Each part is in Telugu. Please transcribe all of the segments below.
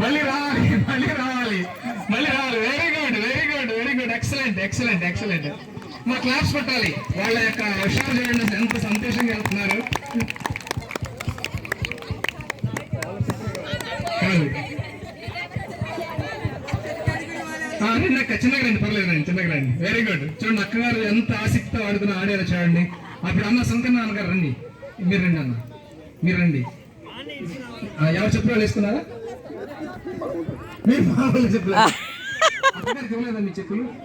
మళ్ళీ రావాలి మళ్ళీ రావాలి. మళ్ళీ రావాలి. Very good very good very good excellent excellent excellent మా క్లాస్ పట్టాలి. వాళ్ళ యొక్క విషయాలు చూడండి. ఎంత సంతోషంగా వెళ్తున్నారు. రండి అక్క చిన్నగా రండి పర్లేదు రండి చిన్నగా రండి వెరీ గుడ్ చూడండి అక్కగారు ఎంత ఆసక్తితో ఆడుతున్న ఆడారో చూడండి అప్పుడు అన్న సంకన్న అన్నగారు రండి. మీరు రండి అన్న మీరు రండి. ఆ, ఎవరు చెప్పులు వేసుకున్నారా? మీరు మామూలు చెప్పులు. అక్కగారికి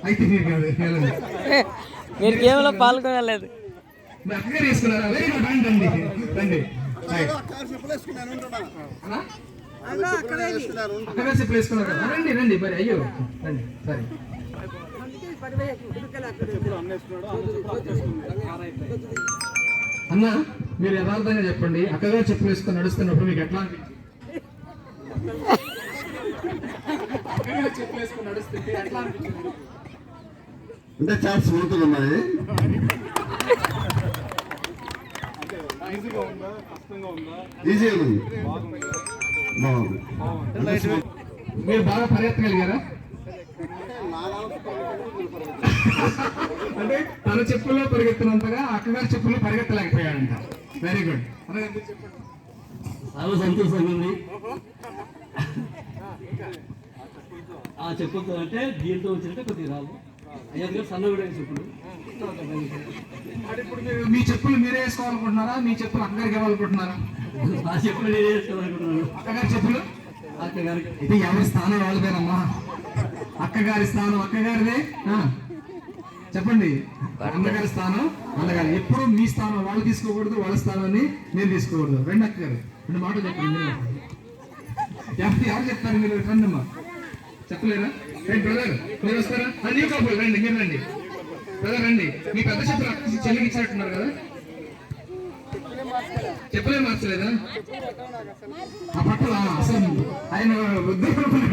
అయితే మీరు వెళ్ళండి. మీరు గేమ్లో పాల్గొనలేదు. మీ అక్కగారు వేసుకున్నారా? వెరీ గుడ్ రండి రండి. రండి. అక్కగారు చెప్పులు వేసుకున్నారు కదా. రండి రండి మరి అయ్యో. రండి సరే. అన్న మీరు యథార్థంగా చెప్పండి. అక్కగారు చెప్పులు వేసుకొని నడుస్తున్నప్పుడు మీకు ఎట్లా అనిపించింది? అక్కగారు చెప్పులు వేసుకొని నడుస్తుంటే ఎట్లా అనిపించింది? అంటే చాలా స్మూత్గా ఉన్నాయి. ఈజీగా ఉంది. బాగుంది? మీరు బాగా పరిగెత్తగలిగారా? అంటే తన చెప్పుల్లో పరిగెత్తినంతగా అక్కగారి చెప్పుల్లో పరిగెత్తలేకపోయాడంట. వెరీ గుడ్ చాలా సంతోషంగా ఉంది. ఆ చెప్పులతో అంటే దీంతో వచ్చినట్టే కొద్దిగా రాదు అయ్యా సన్న కూడా చెప్పులు. అంటే ఇప్పుడు మీరు మీ చెప్పులు మీరే వేసుకోవాలనుకుంటున్నారా? మీ చెప్పులు అక్కగారికి ఇవ్వాలనుకుంటున్నారా? ఆ చెప్పులు నేను అక్కగారి చెప్పులు అక్కగారికి ఇది ఎవరి స్థానం వాళ్ళదేనమ్మా అక్కగారి స్థానం అక్కగారిదే ఆ. చెప్పండి అన్నగారి స్థానం అన్నగారి ఎప్పుడు మీ స్థానం వాళ్ళు తీసుకోకూడదు వాళ్ళ స్థానాన్ని నేను తీసుకోకూడదు రెండు అక్కగారు రెండు మాటలు చెప్పండి మీరు ఎవరు ఎవరు చెప్తారు మీరు రండి అమ్మా చెప్పలేరా రండి బ్రదర్ మీరు వస్తారా ఆ, రండి మీరు రండి బ్రదర్ రండి మీ పెద్ద చెప్పులు అక్క చెల్లికి ఇచ్చినట్టున్నారు కదా చెప్పలే మార్చలేదా? ఆ అసలు ఆయన